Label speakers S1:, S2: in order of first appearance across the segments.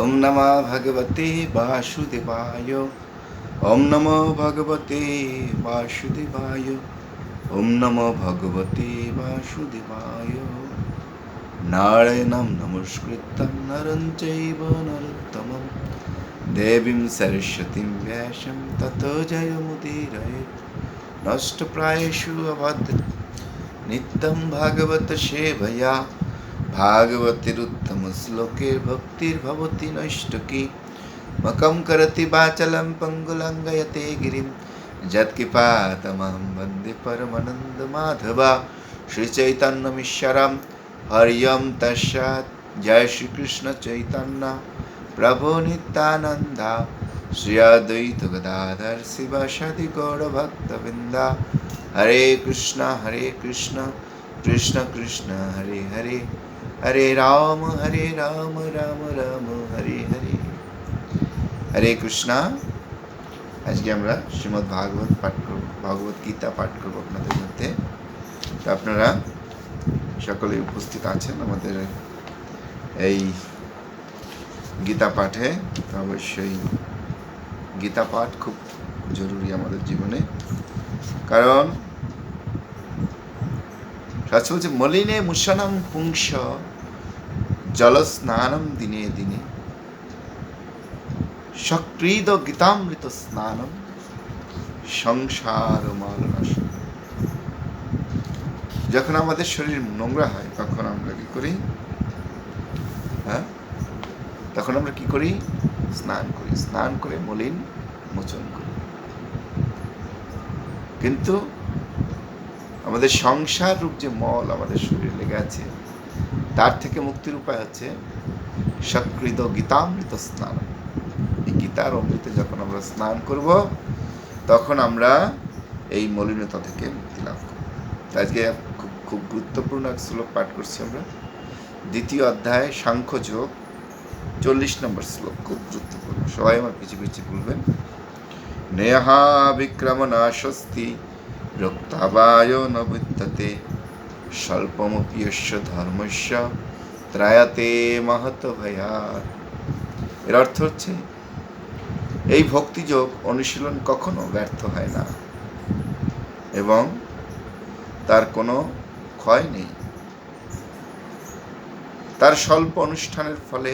S1: ওম নমা ভগবতে বাসুদেবায় ওম নমো ভগবতে বাসুদেবায় ওম নমো ভগবতে বাসুদেবায় নারায়ণম নমস্কৃত্যম নরম চৈব নরোত্তমম দেবীম সরস্বতীম ব্যাসম তত জয়মুদিরয়ে নষ্টপ্রায়েষু অভদ্র নিত্যম ভাগবত সেভয়া ভাগবতের উত্তম শ্লোকের ভক্তির ভবতি নৈষ্টকী মকম করতি বাচলম পঙ্গুলঙ্গয়তে গিরিম যৎকৃপা তমাম বন্দে পরমানন্দ মাধবা শ্রীচৈতন্যমীশ্বরম হরিয়ম তস্মাৎ জয় শ্রীকৃষ্ণ চৈতন্য প্রভু নিত্যানন্দা শ্রী অদ্বৈত গদাধর শিবাসাদি গৌরভক্তবৃন্দা হরে কৃষ্ণ হরে কৃষ্ণ কৃষ্ণ কৃষ্ণ হরে হরে হরে রাম হরে রাম রাম রাম হরে হরে হরে কৃষ্ণা আজকে আমরা শ্রীমদ্ ভাগবত পাঠ করব ভগবত গীতা পাঠ করব আপনাদের মধ্যে তো আপনারা সকলে উপস্থিত আছেন আমাদের এই গীতা পাঠে অবশ্যই গীতা পাঠ খুব জরুরি আমাদের জীবনে কারণ শাস্ত্র বলছে মলিনে মুসানাম পুংস জলস্নানম দিনে দিনে সক্রীদ গীতামৃত স্নানম সংসার যখন আমাদের শরীর নোংরা হয় তখন আমরা কি করি হ্যাঁ তখন আমরা কি করি স্নান করি স্নান করে মলিন মোচন করি কিন্তু আমাদের সংসার রূপ যে মল আমাদের শরীরে লেগে আছে তার থেকে মুক্তির উপায় হচ্ছে সকৃত গীতামৃত স্নান এই গীতার অমৃতে যখন আমরা স্নান করব তখন আমরা এই মলিনতা থেকে মুক্তি লাভ করব আজকে খুব খুব গুরুত্বপূর্ণ এক শ্লোক পাঠ করছি আমরা দ্বিতীয় অধ্যায় সাংখ্যযোগ চল্লিশ নম্বর শ্লোক খুব গুরুত্বপূর্ণ সবাই আমার পিছিয়ে পিছিয়ে বলবেন নেহা বিক্রম নাশস্তি রক্তাবায় নবিত্যতে স্বল্পমপিয়স্য ধর্মস্য ত্রায়াতে মাহাত ভয়ার এর অর্থ হচ্ছে এই ভক্তিযোগ অনুশীলন কখনো ব্যর্থ হয় না এবং তার কোনো ক্ষয় নেই তার স্বল্প অনুষ্ঠানের ফলে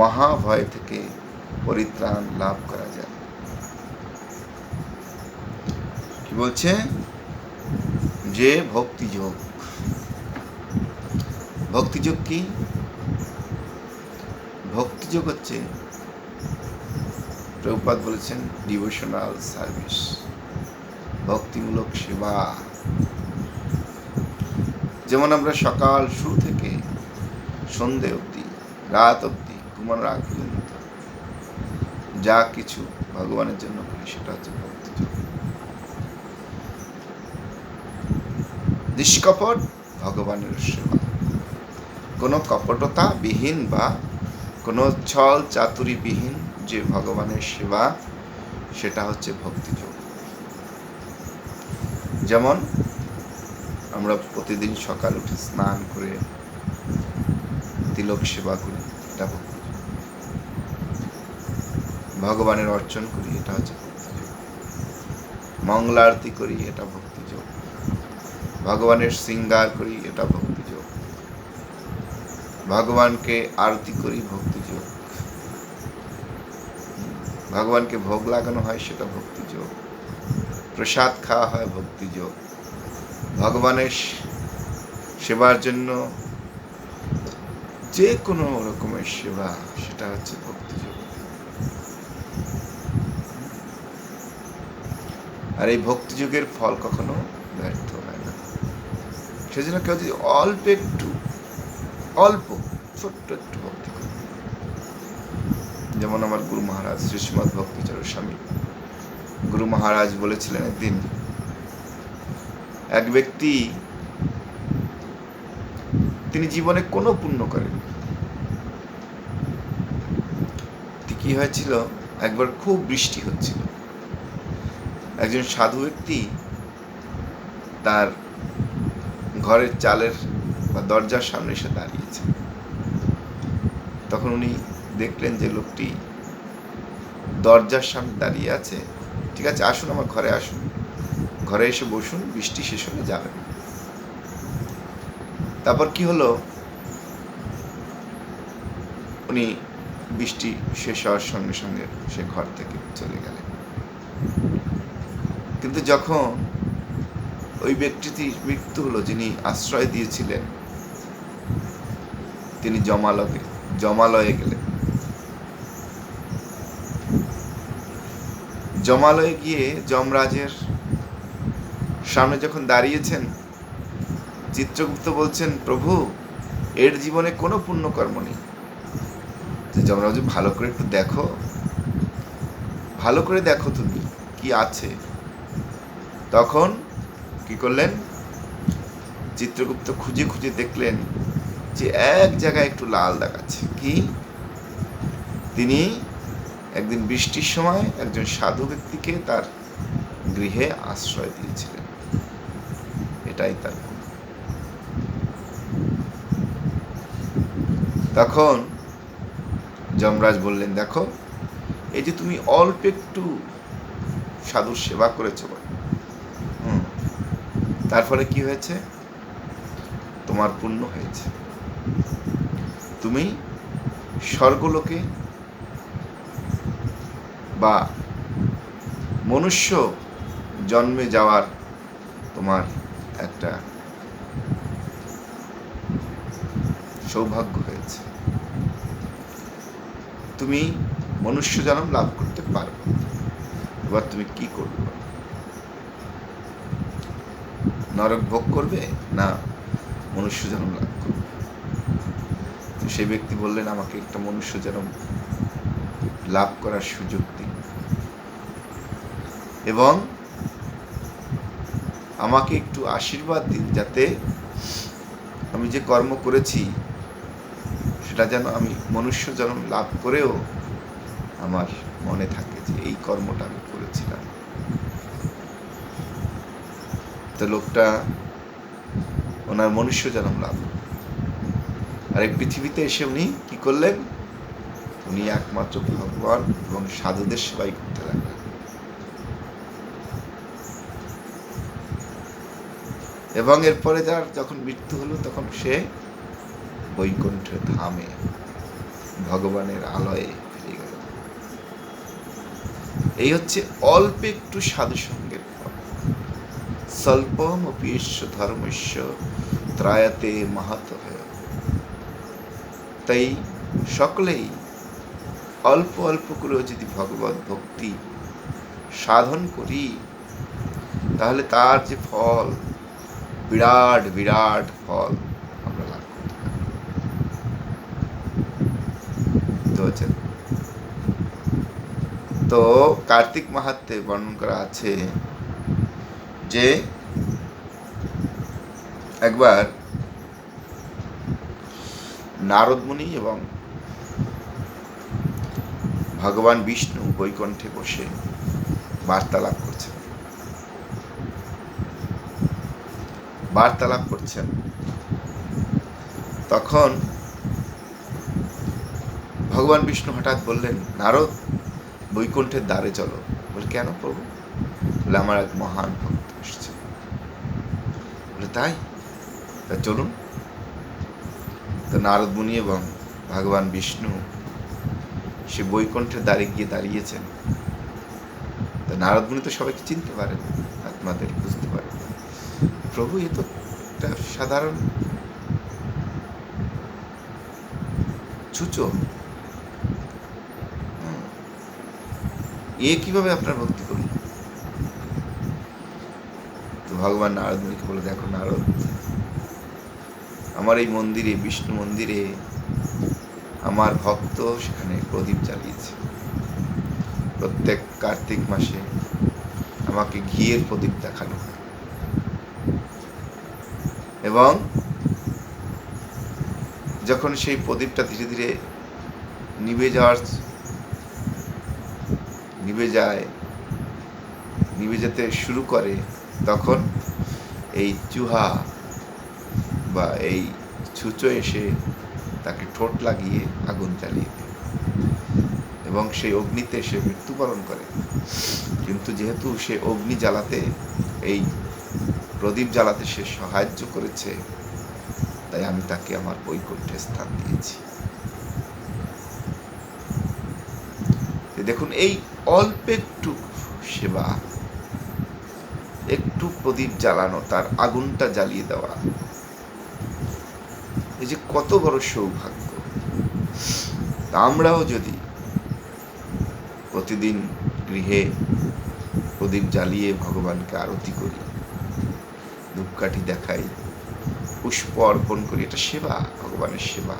S1: মহাভয় থেকে পরিত্রাণ লাভ করা যায় কি বলছে যে ভক্তিযোগ ভক্তিযোগ কি ভক্তিযোগ হচ্ছে প্রভুপাত বলেছেন ডিভোশনাল সার্ভিস ভক্তিমূলক সেবা যেমন আমরা সকাল শুরু থেকে সন্ধে অবধি রাত অবধি ঘুমানোর আগ পর্যন্ত যা কিছু ভগবানের জন্য করি সেটা হচ্ছে ভক্তিযোগ নিষ্কপট ভগবানের সেবা কোনো কপটতা বিহীন বা কোনো ছল বিহীন যে ভগবানের সেবা সেটা হচ্ছে ভক্তিযোগ যেমন আমরা প্রতিদিন সকাল উঠে স্নান করে তিলক সেবা করি এটা ভক্তি ভগবানের অর্চন করি এটা হচ্ছে ভক্তি মঙ্গলারতি করি এটা ভক্তি ভগবানের শৃঙ্গার করি এটা ভক্তিযোগ ভগবানকে আরতি করি ভক্তিযোগ ভগবানকে ভোগ লাগানো হয় সেটা ভক্তিযোগ প্রসাদ খাওয়া হয় ভক্তিযোগ ভগবানের সেবার জন্য যে কোনো রকমের সেবা সেটা হচ্ছে ভক্তিযোগ আর এই ভক্তিযোগের ফল কখনো ব্যর্থ সেই জন্য কেউ যদি অল্প একটু অল্প ছোট্ট একটু ভক্তি করে যেমন আমার গুরু মহারাজ শ্রীশ্রীমদ ভক্তিচার স্বামী গুরু মহারাজ বলেছিলেন একদিন এক ব্যক্তি তিনি জীবনে কোনো পুণ্য করেন কি হয়েছিল একবার খুব বৃষ্টি হচ্ছিল একজন সাধু ব্যক্তি তার ঘরের চালের বা দরজার সামনে এসে দাঁড়িয়েছে তখন উনি দেখলেন যে লোকটি দরজার সামনে দাঁড়িয়ে আছে ঠিক আছে আসুন আমার ঘরে আসুন ঘরে এসে বসুন বৃষ্টি শেষ হলে যাবেন তারপর কি হলো উনি বৃষ্টি শেষ হওয়ার সঙ্গে সঙ্গে সে ঘর থেকে চলে গেলেন কিন্তু যখন ওই ব্যক্তিটির মৃত্যু হলো যিনি আশ্রয় দিয়েছিলেন তিনি জমালকে জমালয়ে গেলেন জমালয়ে গিয়ে যমরাজের সামনে যখন দাঁড়িয়েছেন চিত্রগুপ্ত বলছেন প্রভু এর জীবনে কোনো পুণ্যকর্ম নেই যে যমরাজ ভালো করে একটু দেখো ভালো করে দেখো তুমি কি আছে তখন কি করলেন চিত্রগুপ্ত খুঁজে খুঁজে দেখলেন যে এক জায়গায় একটু লাল দেখাচ্ছে কি তিনি একদিন বৃষ্টির সময় একজন সাধু ব্যক্তিকে তার গৃহে আশ্রয় দিয়েছিলেন এটাই তার তখন যমরাজ বললেন দেখো এই যে তুমি অল্প একটু সাধুর সেবা করেছো তারপরে কি হয়েছে তোমার পুণ্য হয়েছে তুমি স্বর্গলোকে বা মনুষ্য জন্মে যাওয়ার তোমার একটা সৌভাগ্য হয়েছে তুমি মনুষ্য জন্ম লাভ করতে পারবে এবার তুমি কি করবে নরক ভোগ করবে না মনুষ্য জন্ম লাভ করবে তো সেই ব্যক্তি বললেন আমাকে একটা মনুষ্য জন্ম লাভ করার সুযোগ দিন এবং আমাকে একটু আশীর্বাদ দিন যাতে আমি যে কর্ম করেছি সেটা যেন আমি মনুষ্য জন্ম লাভ করেও আমার মনে থাকে যে এই কর্মটা আমি করেছিলাম যাতে লোকটা ওনার মনুষ্য জন্ম লাভ আর এই পৃথিবীতে এসে উনি কি করলেন উনি একমাত্র ভগবান এবং সাধুদের সেবাই করতে লাগলেন এবং এরপরে তার যখন মৃত্যু হলো তখন সে বৈকুণ্ঠ ধামে ভগবানের আলয়ে ফিরে গেল এই হচ্ছে অল্প একটু সাধু সঙ্গে স্বল্পমপি ধর্মস্য ত্রায়তে মাহাতভয় তাই সকলেই অল্প অল্প করেও যদি ভগবত ভক্তি সাধন করি তাহলে তার যে ফল বিরাট বিরাট ফল আমরা লাভ করতে পারি তো কার্তিক মাহাত্মে বর্ণন করা আছে যে একবার নারদমুনি এবং ভগবান বিষ্ণু বৈকণ্ঠে বসে বার্তালাপ করছেন বার্তালাপ করছেন তখন ভগবান বিষ্ণু হঠাৎ বললেন নারদ বৈকুণ্ঠের দ্বারে চলো বলে কেন প্রভু বলে আমার এক মহান ভক্ত তাই তা চলুন তো নারদমুনি এবং ভগবান বিষ্ণু সে বৈকুণ্ঠের দ্বারে গিয়ে দাঁড়িয়েছেন তা নারদমুনি তো সবাইকে চিনতে পারেন আত্মাদের বুঝতে পারেন প্রভু এ তো একটা সাধারণ ছুচো এ কিভাবে আপনার ভক্তি করবে ভগবান নারদ মুনিকে বলে দেখো নারদ আমার এই মন্দিরে বিষ্ণু মন্দিরে আমার ভক্ত সেখানে প্রদীপ জ্বালিয়েছে প্রত্যেক কার্তিক মাসে আমাকে ঘিয়ের প্রদীপ দেখানো হয় এবং যখন সেই প্রদীপটা ধীরে ধীরে নিভে যাওয়ার নিভে যায় নিভে যেতে শুরু করে তখন এই চুহা বা এই ছুঁচো এসে তাকে ঠোঁট লাগিয়ে আগুন চালিয়ে দেয় এবং সেই অগ্নিতে সে মৃত্যুবরণ করে কিন্তু যেহেতু সে অগ্নি জ্বালাতে এই প্রদীপ জ্বালাতে সে সাহায্য করেছে তাই আমি তাকে আমার বৈকুণ্ঠে স্থান দিয়েছি দেখুন এই অল্প একটু সেবা একটু প্রদীপ জ্বালানো তার আগুনটা জ্বালিয়ে দেওয়া এই যে কত বড় সৌভাগ্য আমরাও যদি প্রতিদিন গৃহে প্রদীপ জ্বালিয়ে ভগবানকে আরতি করি ধূপকাঠি দেখাই পুষ্প অর্পণ করি এটা সেবা ভগবানের সেবা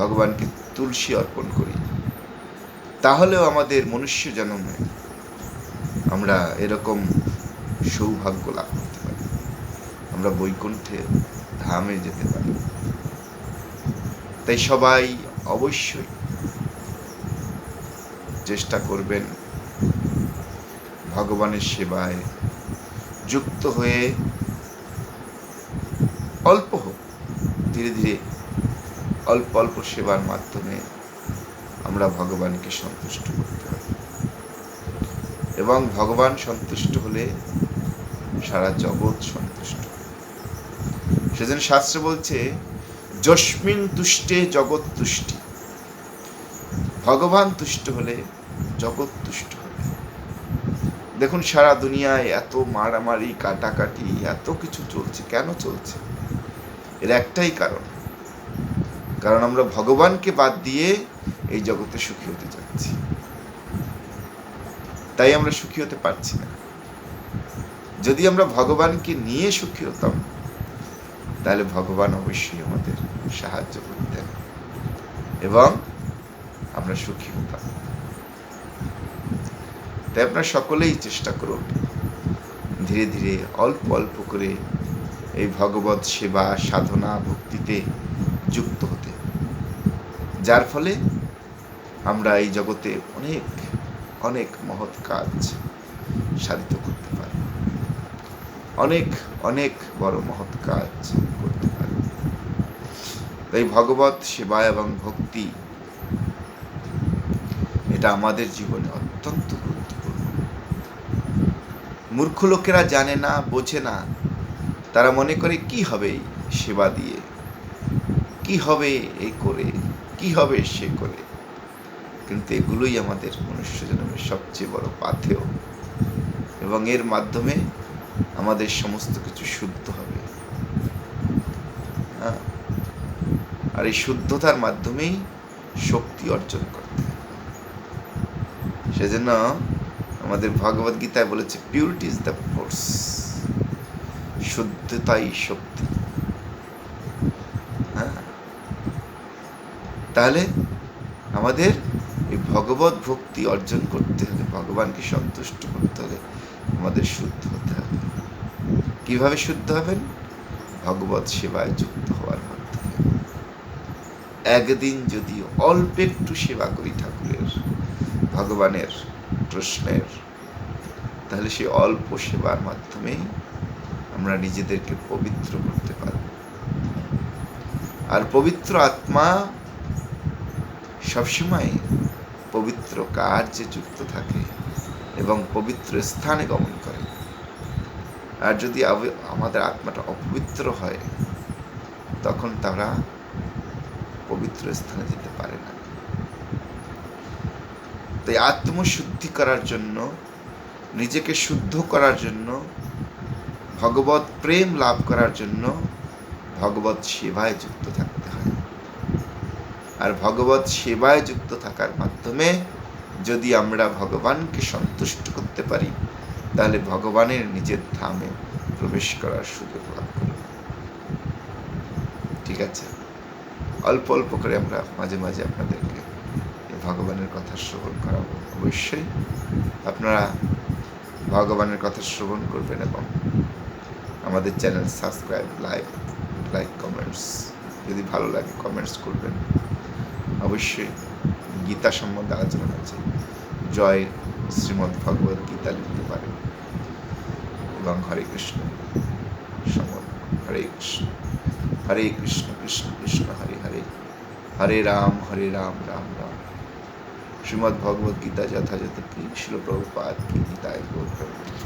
S1: ভগবানকে তুলসী অর্পণ করি তাহলেও আমাদের মনুষ্য জন্মে আমরা এরকম সৌভাগ্য লাভ করতে পারি আমরা বৈকুণ্ঠে ধামে যেতে পারি তাই সবাই অবশ্যই চেষ্টা করবেন ভগবানের সেবায় যুক্ত হয়ে অল্প হোক ধীরে ধীরে অল্প অল্প সেবার মাধ্যমে আমরা ভগবানকে সন্তুষ্ট করতে পারি এবং ভগবান সন্তুষ্ট হলে সারা জগৎ সন্তুষ্ট সেজন্য শাস্ত্র বলছে যস্মিন তুষ্টে জগৎ তুষ্টি ভগবান তুষ্ট হলে জগৎ তুষ্ট হবে দেখুন সারা দুনিয়ায় এত মারামারি কাটাকাটি এত কিছু চলছে কেন চলছে এর একটাই কারণ কারণ আমরা ভগবানকে বাদ দিয়ে এই জগতে সুখী হতে চাচ্ছি তাই আমরা সুখী হতে পারছি না যদি আমরা ভগবানকে নিয়ে সুখী হতাম তাহলে ভগবান অবশ্যই আমাদের সাহায্য করতেন এবং আমরা সুখী হতাম তাই আপনারা সকলেই চেষ্টা করুন ধীরে ধীরে অল্প অল্প করে এই ভগবত সেবা সাধনা ভক্তিতে যুক্ত হতে যার ফলে আমরা এই জগতে অনেক অনেক মহৎ কাজ সাধিত করতে পারি অনেক অনেক বড় মহৎ কাজ করতে পারে তাই ভগবত সেবা এবং ভক্তি এটা আমাদের জীবনে অত্যন্ত গুরুত্বপূর্ণ মূর্খ লোকেরা জানে না বোঝে না তারা মনে করে কি হবে সেবা দিয়ে কি হবে এই করে কি হবে সে করে কিন্তু এগুলোই আমাদের মনুষ্য জন্মের সবচেয়ে বড় পাথেয় এবং এর মাধ্যমে আমাদের সমস্ত কিছু শুদ্ধ হবে হ্যাঁ আর এই শুদ্ধতার মাধ্যমেই শক্তি অর্জন করতে সেজন্য আমাদের ভগবদ গীতায় বলেছে পিউরিটি ইজ দ্য ফোর্স শুদ্ধতাই শক্তি হ্যাঁ? তাহলে আমাদের এই ভগবত ভক্তি অর্জন করতে হলে ভগবানকে সন্তুষ্ট করতে হলে আমাদের শুদ্ধ হতে হবে কীভাবে শুদ্ধ হবেন ভগবত সেবায় যুক্ত হওয়ার মাধ্যমে একদিন যদি অল্প একটু সেবা করি ঠাকুরের ভগবানের প্রশ্নের তাহলে সেই অল্প সেবার মাধ্যমেই আমরা নিজেদেরকে পবিত্র করতে পারব আর পবিত্র আত্মা সবসময় পবিত্র কার্যে যুক্ত থাকে এবং পবিত্র স্থানে গমন করে আর যদি আমাদের আত্মাটা অপবিত্র হয় তখন তারা পবিত্র স্থানে যেতে পারে না তাই আত্মশুদ্ধি করার জন্য নিজেকে শুদ্ধ করার জন্য ভগবত প্রেম লাভ করার জন্য ভগবত সেবায় যুক্ত থাকতে হয় আর ভগবত সেবায় যুক্ত থাকার মাধ্যমে যদি আমরা ভগবানকে সন্তুষ্ট করতে পারি তাহলে ভগবানের নিজের ধামে প্রবেশ করার সুযোগ লাভ করি ঠিক আছে অল্প অল্প করে আমরা মাঝে মাঝে আপনাদেরকে ভগবানের কথা শ্রবণ করাবো অবশ্যই আপনারা ভগবানের কথা শ্রবণ করবেন এবং আমাদের channel subscribe like like comments যদি ভালো লাগে কমেন্টস করবেন অবশ্যই গীতা সম্বন্ধে আলোচনা হচ্ছে জয় শ্রীমদ্ ভগবত গীতা লিখতে পারে এবং হরে কৃষ্ণ হরে কৃষ্ণ হরে কৃষ্ণ কৃষ্ণ কৃষ্ণ হরে হরে হরে রাম হরে রাম রাম রাম শ্রীমদ্ ভগবত গীতা যথাযথ কি শিলপ্রভুপাত কি গীতায় গৌর